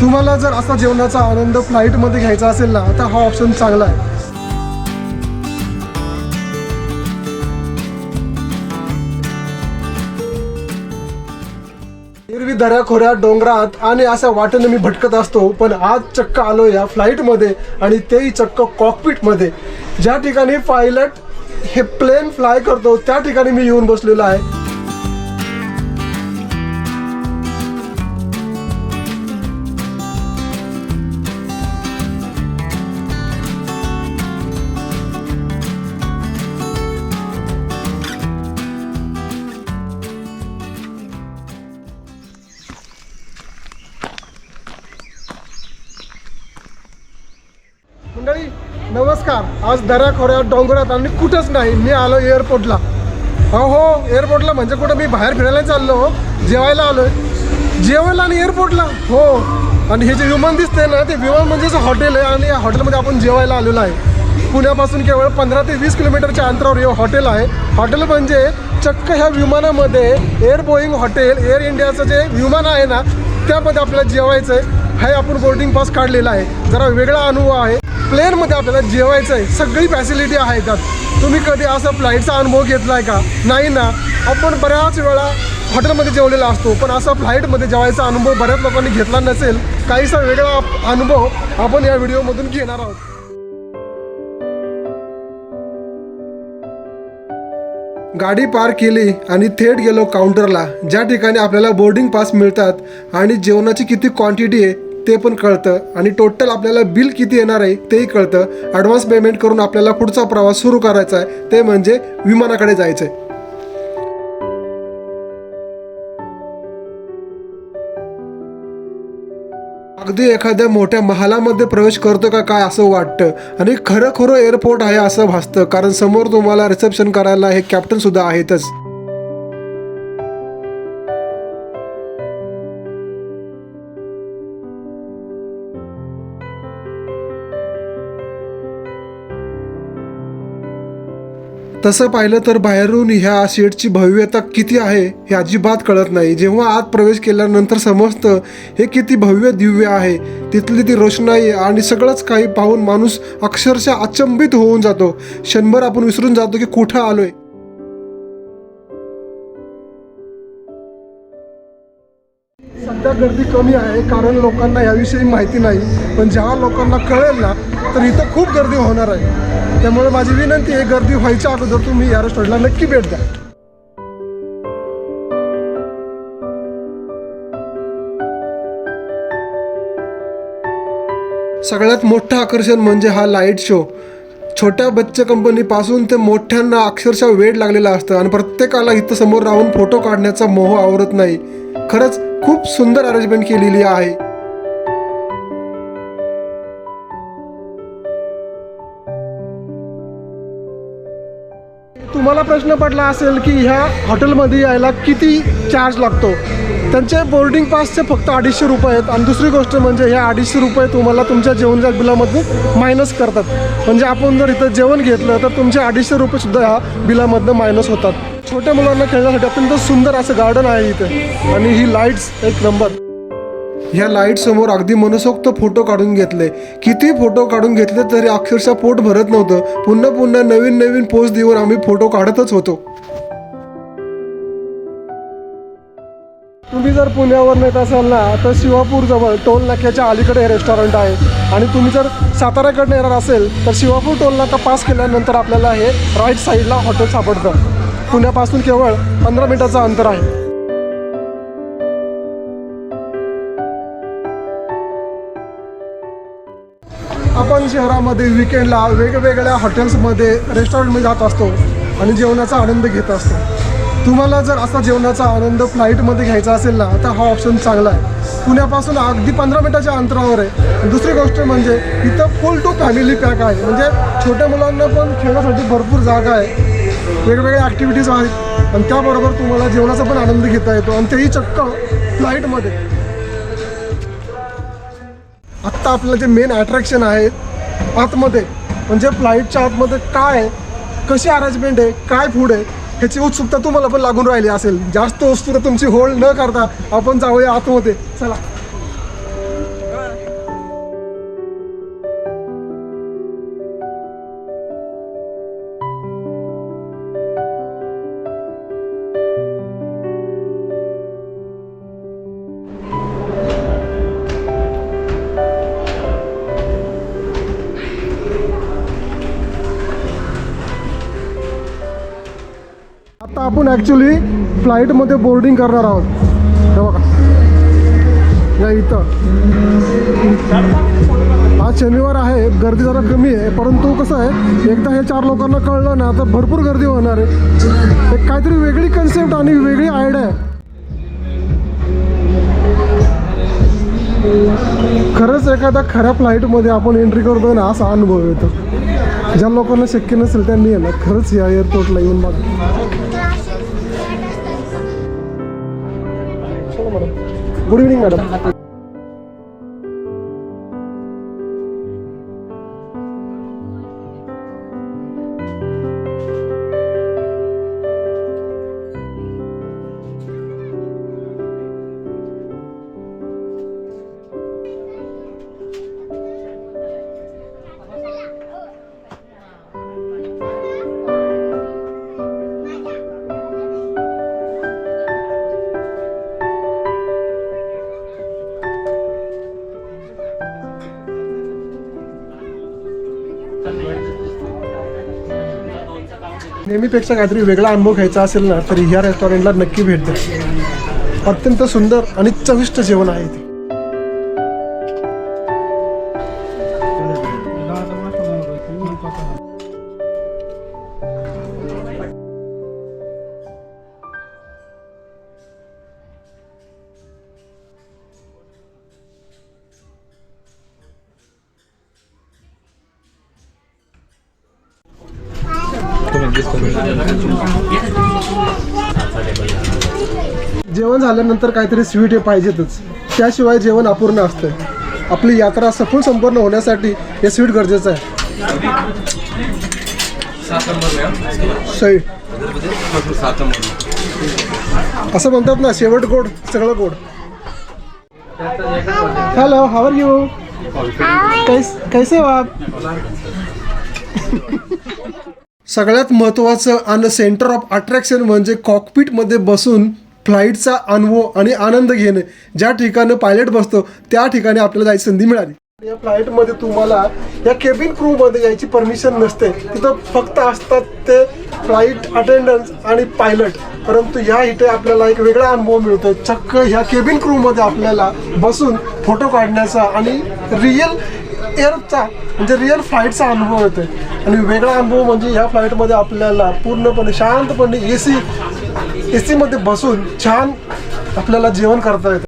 तुम्हाला जर असा जेवणाचा आनंद फ्लाईटमध्ये घ्यायचा असेल ना तर हा ऑप्शन चांगला आहे. एरवी दऱ्याखोऱ्यात डोंगरात आणि अशा वाटेने मी भटकत असतो पण आज चक्क आलो या फ्लाईटमध्ये आणि तेही चक्क कॉकपिटमध्ये ज्या ठिकाणी पायलट हे प्लेन फ्लाय करतो त्या ठिकाणी मी येऊन बसलेलो आहे. मंडळी नमस्कार. आज दऱ्या खोऱ्यात डोंगरात आणि कुठंच नाही. मी आलो एअरपोर्टला. हो हो एअरपोर्टला म्हणजे कुठं? मी बाहेर फिरायला चाललो. जेवायला आलोय. जेवायला आणि एअरपोर्टला? हो. आणि हे जे विमान दिसते ना ते विमान म्हणजेच हॉटेल आहे आणि या हॉटेलमध्ये आपण जेवायला आलेलो आहे. पुण्यापासून केवळ पंधरा ते वीस किलोमीटरच्या अंतरावर हे हॉटेल आहे. हॉटेल म्हणजे चक्क ह्या विमानामध्ये एअर बोईंग हॉटेल एअर इंडियाचं जे विमान आहे ना त्यामध्ये आपल्याला जेवायचं आहे हे आपण बोर्डिंग पास काढलेला आहे. जरा वेगळा अनुभव आहे. प्लेनमध्ये आपल्याला जेवायचं आहे. सगळी फॅसिलिटी आहे त्यात. तुम्ही कधी असा फ्लाईटचा अनुभव घेतला आहे का? नाही ना. आपण बऱ्याच वेळा हॉटेलमध्ये जेवलेला असतो पण असा फ्लाईटमध्ये जेवायचा अनुभव बऱ्याच लोकांनी घेतला नसेल काहीसा वेगळा अनुभव आपण या व्हिडिओमधून घेणार आहोत. गाडी पार केली आणि थेट गेलो काउंटरला ज्या ठिकाणी आपल्याला बोर्डिंग पास मिळतात आणि जेवणाची किती क्वांटिटी आहे ते पण कळतं. आणि टोटल आपल्याला बिल किती येणार आहे तेही कळतं. ॲडव्हान्स पेमेंट करून आपल्याला पुढचा प्रवास सुरू करायचा आहे. ते म्हणजे विमानाकडे जायचं आहे. अगदी एखाद्या मोठ्या महालामध्ये प्रवेश करतो का काय असं वाटतं? आणि खरं खरं एअरपोर्ट आहे असं भासतं. कारण समोर तुम्हाला रिसेप्शन करायला हे कॅप्टन सुद्धा आहेतच. तसं पाहिलं तर बाहेरून ह्या शेडची भव्यता किती आहे हे अजिबात कळत नाही. जेव्हा आत प्रवेश केल्यानंतर समजतं हे किती भव्य दिव्य आहे तिथली ती रोषणाई आणि सगळंच काही पाहून माणूस अक्षरशः अचंबित होऊन जातो. क्षणभर आपण विसरून जातो की कुठं आलोय. सध्या गर्दी कमी आहे कारण लोकांना याविषयी माहिती नाही. पण जेव्हा लोकांना कळेल ना तर इथं खूप गर्दी होणार आहे. त्यामुळे माझी विनंती आहे गर्दी व्हायच्या अगोदर तुम्ही या रेस्टॉरंटला नक्की भेट द्या. सगळ्यात मोठं आकर्षण म्हणजे हा लाइट शो छोट्या बच्चे कंपनीपासून ते मोठ्यांना अक्षरशः वेळ लागलेला असतं आणि प्रत्येकाला इथं समोर राहून फोटो काढण्याचा मोह आवरत नाही. खरंच खूप सुंदर अरेंजमेंट केलेली आहे. तुम्हाला प्रश्न पडला असेल की ह्या हॉटेलमध्ये यायला किती चार्ज लागतो? त्यांचे बोर्डिंग पासचे फक्त अडीचशे रुपये आहेत. आणि दुसरी गोष्ट म्हणजे ह्या अडीचशे रुपये तुम्हाला तुमच्या जेवणच्या बिलामध्ये मायनस करतात. म्हणजे आपण जर इथं जेवण घेतलं तर तुमचे अडीचशे रुपयेसुद्धा ह्या बिलामधनं मायनस होतात. छोट्या मुलांना खेळण्यासाठी अत्यंत सुंदर असं गार्डन आहे इथे. आणि ही लाईट्स एक नंबर ह्या लाइट समोर अगदी मनसोक्त फोटो काढून घेतले. किती फोटो काढून घेतले तरी अक्षरशः पोट भरत नव्हतं. पुन्हा पुन्हा नवीन नवीन पोस्ट देऊन आम्ही फोटो काढतच होतो. तुम्ही जर पुण्यावर येत असाल ना तर शिवापूर जवळ टोल नाक्याच्या अलीकडे हे रेस्टॉरंट आहे. आणि तुम्ही जर साताऱ्याकडनं येणार असेल तर शिवापूर टोल नाका पास केल्यानंतर आपल्याला हे राईट साईडला हॉटेल सापडतं. पुण्यापासून केवळ पंधरा मिनिटाचं अंतर आहे. आपण शहरामध्ये विकेंडला वेगवेगळ्या हॉटेल्समध्ये रेस्टॉरंटमध्ये जात असतो आणि जेवणाचा आनंद घेत असतो. तुम्हाला जर असा जेवणाचा आनंद फ्लाईटमध्ये घ्यायचा असेल ना तर हा ऑप्शन चांगला आहे. पुण्यापासून अगदी पंधरा मिनटाच्या अंतरावर आहे. दुसरी गोष्ट म्हणजे इथं फुल टू फॅमिली पॅक आहे. म्हणजे छोट्या मुलांना पण खेळण्यासाठी भरपूर जागा आहे. वेगवेगळ्या ॲक्टिव्हिटीज आहेत. आणि त्याबरोबर तुम्हाला जेवणाचा पण आनंद घेता येतो. आणि तेही चक्क फ्लाईटमध्ये आत्ता आपलं जे मेन अट्रॅक्शन आहे आतमध्ये म्हणजे फ्लाईटच्या आतमध्ये काय आहे कशी अरेंजमेंट आहे काय फूड आहे ह्याची उत्सुकता तुम्हाला पण लागून राहिली असेल. जास्त उत्सुकता तुमची होल्ड न करता आपण जाऊया आतमध्ये. चला. ॲक्च्युली फ्लाईटमध्ये बोर्डिंग करणार आहोत. हे बघा. या इथं. आज शनिवार आहे गर्दी जरा कमी आहे परंतु कसं आहे एकदा हे चार लोकांना कळलं ना तर भरपूर गर्दी होणार आहे. एक काहीतरी वेगळी कन्सेप्ट आणि वेगळी आयडिया आहे. खरंच एखाद्या खऱ्या फ्लाईटमध्ये आपण एंट्री करतो ना असा अनुभव येतो. ज्या लोकांना शक्य नसेल त्यांनी आहे ना खरंच या एअरपोर्टला येऊन बघ. गुड इव्हनिंग मॅडम नेहमीपेक्षा काहीतरी वेगळा अनुभव घ्यायचा असेल ना तर ह्या रेस्टॉरंटला नक्की भेट द्या. अत्यंत सुंदर आणि चविष्ट जेवण आहे ते. जेवण झाल्यानंतर काहीतरी स्वीट हे पाहिजेतच. त्याशिवाय जेवण अपूर्ण असतं आपली यात्रा सफल संपन्न होण्यासाठी हे स्वीट गरजेचं आहे. सही असं म्हणतात ना शेवट गोड सगळं गोड. हॅलो हाव आर यू कैस कैसे हो सगळ्यात महत्त्वाचं आणि सेंटर ऑफ अट्रॅक्शन म्हणजे कॉकपिटमध्ये बसून फ्लाईटचा अनुभव आणि आनंद घेणे. ज्या ठिकाणी पायलट बसतो त्या ठिकाणी आपल्याला जायची संधी मिळाली. या फ्लाईटमध्ये तुम्हाला या केबिन क्रूमध्ये यायची परमिशन नसते. तिथं फक्त असतात ते फ्लाईट अटेंडन्स आणि पायलट परंतु ह्या इथे आपल्याला एक वेगळा अनुभव मिळतो चक्क ह्या केबिन क्रूमध्ये आपल्याला बसून फोटो काढण्याचा आणि रिअल एअरचा म्हणजे रिअल फ्लाईटचा अनुभव येतो आणि वेगळा अनुभव म्हणजे ह्या फ्लाईटमध्ये आपल्याला पूर्णपणे शांतपणे ए सी ए सीमध्ये बसून छान आपल्याला जेवण करता येतं.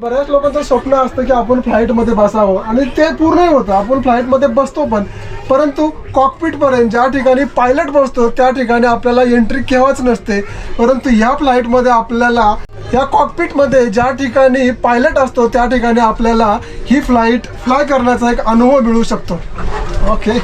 बऱ्याच लोकांचं स्वप्न असतं की आपण फ्लाईटमध्ये बसावं. आणि ते पूर्णही होतं. आपण फ्लाईटमध्ये बसतो पण. परंतु कॉकपिटपर्यंत ज्या ठिकाणी पायलट बसतो त्या ठिकाणी आपल्याला एंट्री केव्हाच नसते. परंतु ह्या फ्लाईटमध्ये आपल्याला या कॉकपिटमध्ये ज्या ठिकाणी पायलट असतो त्या ठिकाणी आपल्याला ही फ्लाईट फ्लाय करण्याचा एक अनुभव मिळू शकतो. ओके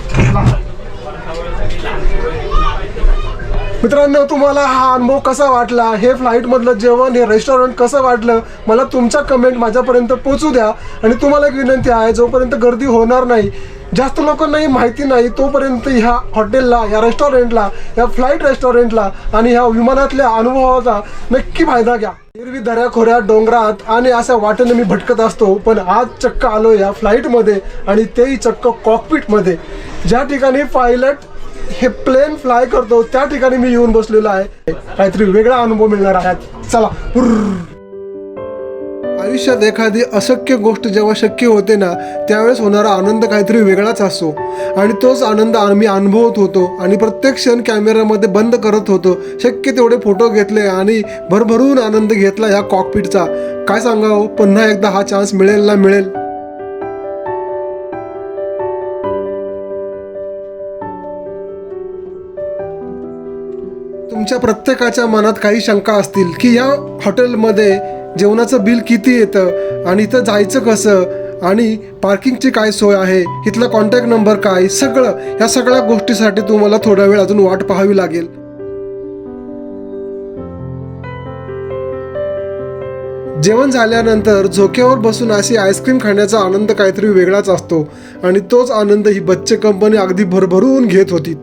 मित्रांनो तुम्हाला हा अनुभव कसा वाटला? हे फ्लाईटमधलं जेवण हे रेस्टॉरंट कसं वाटलं? मला तुमच्या कमेंट माझ्यापर्यंत पोचू द्या. आणि तुम्हाला एक विनंती आहे जोपर्यंत गर्दी होणार नाही जास्त लोकांनाही माहिती नाही तोपर्यंत ह्या हॉटेलला ह्या रेस्टॉरंटला या फ्लाईट रेस्टॉरंटला आणि ह्या विमानातल्या अनुभवाचा नक्की फायदा घ्या. हिरवी दऱ्याखोऱ्या डोंगरात आणि अशा वाटेने मी भटकत असतो पण आज चक्क आलो या फ्लाईटमध्ये आणि तेही चक्क कॉकपिटमध्ये ज्या ठिकाणी पायलट हे प्लेन फ्लाय करतो त्या ठिकाणी मी येऊन बसलेलो आहे. काहीतरी वेगळा अनुभव मिळणार आहे. चला आयुष्यात एखादी अशक्य गोष्ट जेव्हा शक्य होते ना त्यावेळेस होणारा आनंद काहीतरी वेगळाच असतो. आणि तोच आनंद आम्ही अनुभवत होतो आणि प्रत्येक क्षण कॅमेऱ्यामध्ये बंद करत होतो. शक्य तेवढे फोटो घेतले आणि भरभरून आनंद घेतला ह्या कॉकपीटचा. काय सांगावं? पुन्हा एकदा हा चान्स मिळेल ना मिळेल? तुमच्या प्रत्येकाच्या मनात काही शंका असतील की या हॉटेलमध्ये जेवणाचं बिल किती येतं? आणि इथं जायचं कसं? आणि पार्किंगची काय सोय आहे? इथला कॉन्टॅक्ट नंबर काय? सगळं या सगळ्या गोष्टीसाठी तुम्हाला थोडा वेळ अजून वाट पाहावी लागेल. जेवण झाल्यानंतर झोक्यावर बसून अशी आईस्क्रीम खाण्याचा आनंद काहीतरी वेगळाच असतो. आणि तोच आनंद ही बच्चे कंपनी अगदी भरभरून घेत होती.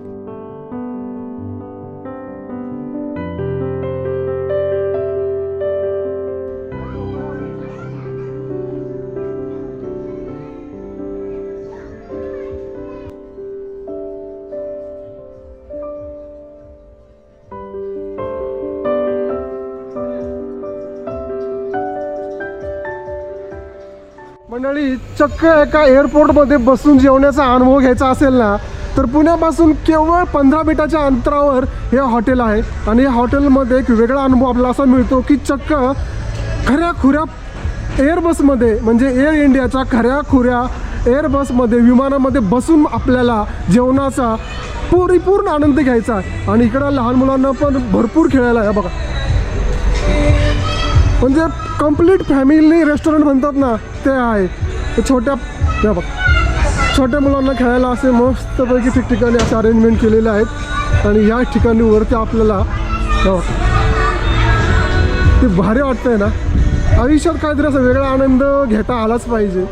चक्क एका एअरपोर्टमध्ये बसून जेवण्याचा अनुभव घ्यायचा असेल ना तर पुण्यापासून केवळ पंधरा मिनिटाच्या अंतरावर हे हॉटेल आहे. आणि या हॉटेलमध्ये एक वेगळा अनुभव आपल्याला असा मिळतो की चक्क खऱ्या खुऱ्या एअरबसमध्ये म्हणजे एअर इंडियाच्या खऱ्या खुऱ्या एअरबसमध्ये विमानामध्ये बसून आपल्याला जेवणाचा परिपूर्ण आनंद घ्यायचा आहे. आणि इकडं लहान मुलांना पण भरपूर खेळायला आहे बघा. म्हणजे कंप्लीट फॅमिली रेस्टॉरंट म्हणतात ना ते आहे. तर छोट्या बघ. छोट्या मुलांना खेळायला असे मस्तपैकी ठिकठिकाणी असे अरेंजमेंट केलेले आहेत. आणि या ठिकाणी वरती आपल्याला ते भारी वाटतंय ना. आयुष्यात काहीतरी असा वेगळा आनंद घेता आलाच पाहिजे.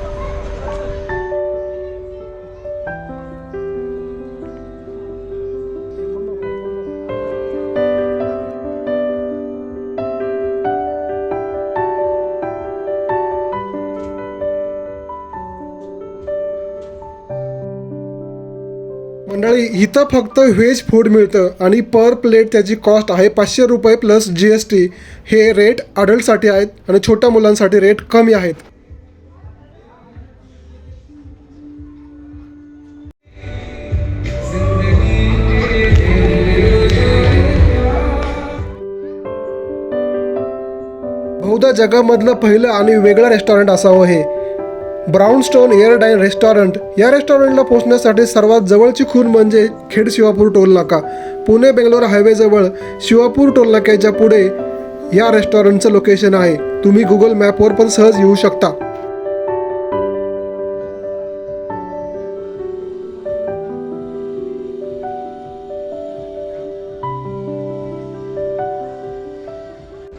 मंडळी इथं फक्त व्हेज फूड मिळतं आणि पर प्लेट त्याची कॉस्ट आहे पाचशे रुपये प्लस जी एस टी हे रेट अडल्टसाठी आहेत आणि छोट्या मुलांसाठी रेट कमी आहेत. बहुधा जगामधलं पहिलं आणि वेगळं रेस्टॉरंट असावं हे. Brown stone air dine restaurant. या रेस्टॉरंटला पोहोचण्यासाठी सर्वात जवळची खूण म्हणजे खेड शिवापूर टोल नाका. पुणे बेंगलोर हायवेजवळ शिवापूर टोल नाक्याच्या पुढे या रेस्टॉरंटचं लोकेशन आहे. तुम्ही गुगल मॅपवर पण सहज येऊ शकता.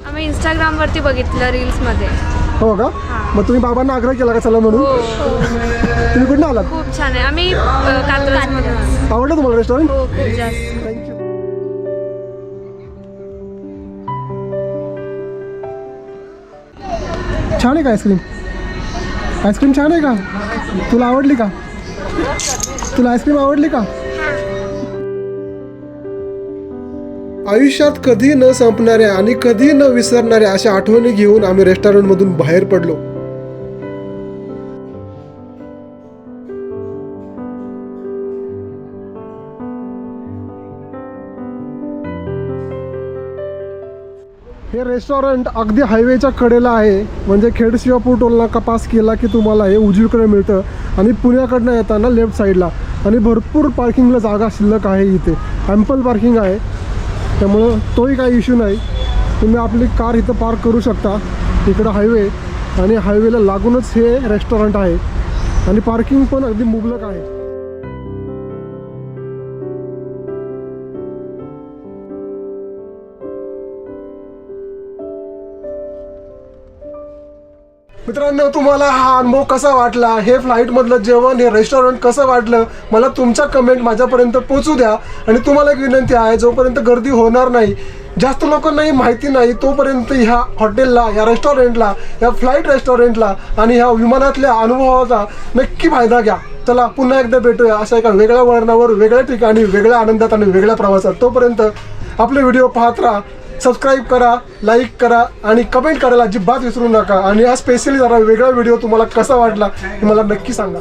आम्ही इंस्टाग्रामवरती बघितलं रील्समध्ये हो का? मग तुम्ही बाबांना आग्रह केला का चला म्हणून? हो. तुम्ही कुठून आलात? खूप छान आहे. आम्ही कात्रजमधून आवडलं तुम्हाला रेस्टॉरंट हो खूप जास्त. थँक्यू छान आहे का आईस्क्रीम आईस्क्रीम छान आहे का? तुला आवडली का? तुला आईस्क्रीम आवडली का? आयुष्यात कधी न संपणाऱ्या आणि कधी न विसरणाऱ्या अशा आठवणी घेऊन आम्ही रेस्टॉरंटमधून बाहेर पडलो. हे रेस्टॉरंट अगदी हायवेच्या कडेला आहे. म्हणजे खेड शिवापूर टोल पास केला की तुम्हाला हे उजवीकडे मिळतं आणि पुण्याकडनं येताना लेफ्ट साईडला. आणि भरपूर पार्किंगला जागा शिल्लक आहे इथे. ॲम्पल पार्किंग आहे. त्यामुळं तोही काही इश्यू नाही. तुम्ही आपली कार इथं पार्क करू शकता. इकडं हायवे आणि हायवेला लागूनच हे रेस्टॉरंट आहे. आणि पार्किंग पण अगदी मुबलक आहे. मित्रांनो तुम्हाला हा अनुभव कसा वाटला? हे फ्लाईटमधलं जेवण हे रेस्टॉरंट कसं वाटलं? मला तुमच्या कमेंट माझ्यापर्यंत पोचू द्या. आणि तुम्हाला एक विनंती आहे जोपर्यंत गर्दी होणार नाही जास्त लोकांनाही माहिती नाही तोपर्यंत ह्या हॉटेलला या रेस्टॉरंटला या फ्लाईट रेस्टॉरंटला आणि ह्या विमानातल्या अनुभवाचा नक्की फायदा घ्या. चला पुन्हा एकदा भेटूया अशा एका वेगळ्या वळणावर वेगळ्या ठिकाणी वेगळ्या आनंदात आणि वेगळ्या प्रवासात. तोपर्यंत आपले व्हिडिओ पाहत राहा. सबस्क्राईब करा लाईक करा आणि कमेंट करायला अजिबात विसरू नका. आणि हा स्पेशली जरा वेगळा व्हिडिओ तुम्हाला कसा वाटला हे मला नक्की सांगा.